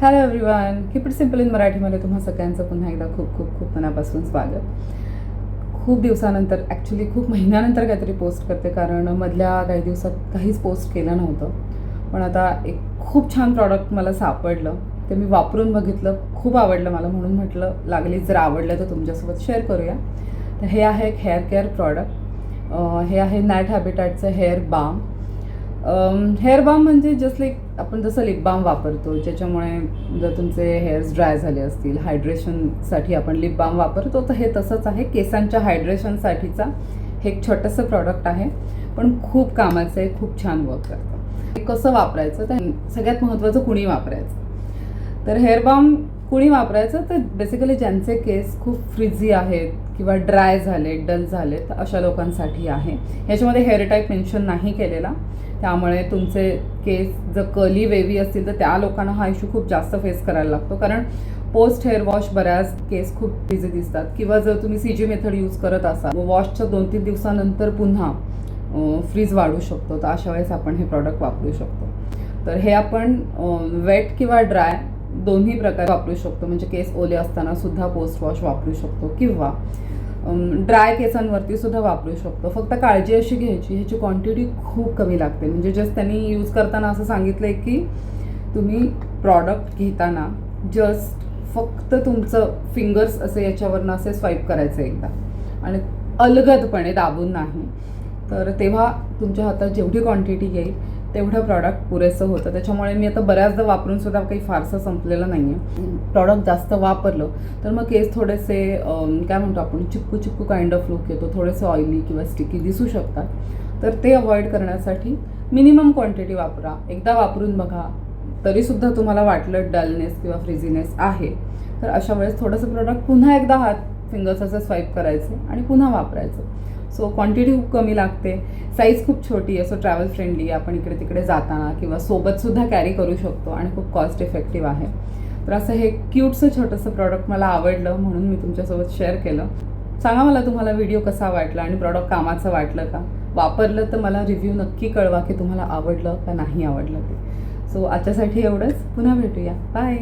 Hello everyone keep it simple in मराठीमध्ये तुम्हा सगळ्यांचं पुन्हा एकदा खूप खूप खूप मनापासून स्वागत. खूप दिवसानंतर ॲक्च्युली खूप महिन्यानंतर काहीतरी पोस्ट करते कारण मधल्या काही दिवसात काहीच पोस्ट केलं नव्हतं. पण आता एक खूप छान प्रॉडक्ट मला सापडलं. ते मी वापरून बघितलं खूप आवडलं मला म्हणून म्हटलं लागली जर आवडलं तर तुमच्यासोबत शेअर करूया. तर हे आहे एक हेअर केअर प्रॉडक्ट हे आहे नॅट हॅबिटॅटचं हेअर बाम हेअर बाम म्हणजे जस्ट लाईक आपण जसं लिप बाम वापरतो ज्याच्यामुळे जर तुमचे हेअर्स ड्राय झाले असतील हायड्रेशनसाठी आपण लिप बाम वापरतो तर हे तसंच आहे. केसांच्या हायड्रेशनसाठीचा हे एक छोटंसं प्रॉडक्ट आहे. पण खूप कामाचं आहे खूप छान वर्क करतं. हे कसं वापरायचं? तर सगळ्यात महत्त्वाचं कुणी वापरायचं? तर हेअर बाम कुणी वापरायचं? तर बेसिकली ज्यांचे केस खूप फ्रिझी आहेत किंवा ड्राय झाले डल झाले तर अशा लोकांसाठी आहे. याच्यामध्ये हेअर टाईप मेन्शन नाही केलेला. त्यामुळे तुमचे केस जर कली वेवी असतील तर त्या लोकांना हा इश्यू खूप जास्त फेस करायला लागतो. कारण पोस्ट हेअर वॉश बऱ्याच केस खूप बिझी दिसतात. किंवा जर तुम्ही सी जी मेथड यूज करत असाल वॉशच्या दोन तीन दिवसानंतर पुन्हा फ्रीज वाढू शकतो. तर अशा वेळेस आपण हे प्रॉडक्ट वापरू शकतो. तर हे आपण वेट किंवा ड्राय दोन्ही प्रकारे वापरू शकतो. म्हणजे केस ओले असताना सुद्धा पोस्ट वॉश वापरू शकतो. किंवा ड्राय केसांवरती सुद्धा वापरू शकतो. फक्त काळजी अशी घ्यायची ह्याची क्वांटिटी खूप कमी लागते. म्हणजे जस्ट त्यांनी यूज करताना असं सांगितलं आहे की तुम्ही प्रॉडक्ट घेताना जस्ट फक्त तुमचं फिंगर्स असे याच्यावरनं असे स्वाईप करायचं एकदा. आणि अलगदपणे दाबून नाही. तर तेव्हा तुमच्या हातात जेवढी क्वांटिटी येईल तेवढं प्रॉडक्ट पुरेसं होतं. त्याच्यामुळे मी आता बऱ्याचदा वापरून सुद्धा काही फारसं संपलेलं नाही आहे प्रॉडक्ट जास्त वापरलं तर मग केस थोडेसे काय म्हणतो आपण चिपकू चिपकू काइंड ऑफ लुक येतो. थोडेसे ऑइली किंवा स्टिकी दिसू शकतात. तर ते अवॉइड करण्यासाठी मिनिमम क्वांटिटी वापरा. एकदा वापरून बघा तरीसुद्धा तुम्हाला वाटलं डलनेस किंवा फ्रिझीनेस आहे. तर अशा वेळेस थोडंसं प्रॉडक्ट पुन्हा एकदा हात फिंगर्स असं स्वाईप करायचे आणि पुन्हा वापरायचं. सो क्वांटिटी खूप कमी लागते. साईज खूप छोटी आहे. सो ट्रॅव्हल फ्रेंडली आपण इकडे तिकडे जाताना किंवा सोबतसुद्धा कॅरी करू शकतो आणि खूप कॉस्ट इफेक्टिव्ह आहे. तर असं हे क्यूटचं छोटंसं प्रॉडक्ट मला आवडलं म्हणून मी तुमच्यासोबत शेअर केलं. सांगा मला तुम्हाला व्हिडिओ कसा वाटला आणि प्रॉडक्ट कामाचं वाटलं का? वापरलं तर मला रिव्ह्यू नक्की कळवा की तुम्हाला आवडलं का नाही आवडलं ते. सो आजच्यासाठी एवढंच. पुन्हा भेटूया. बाय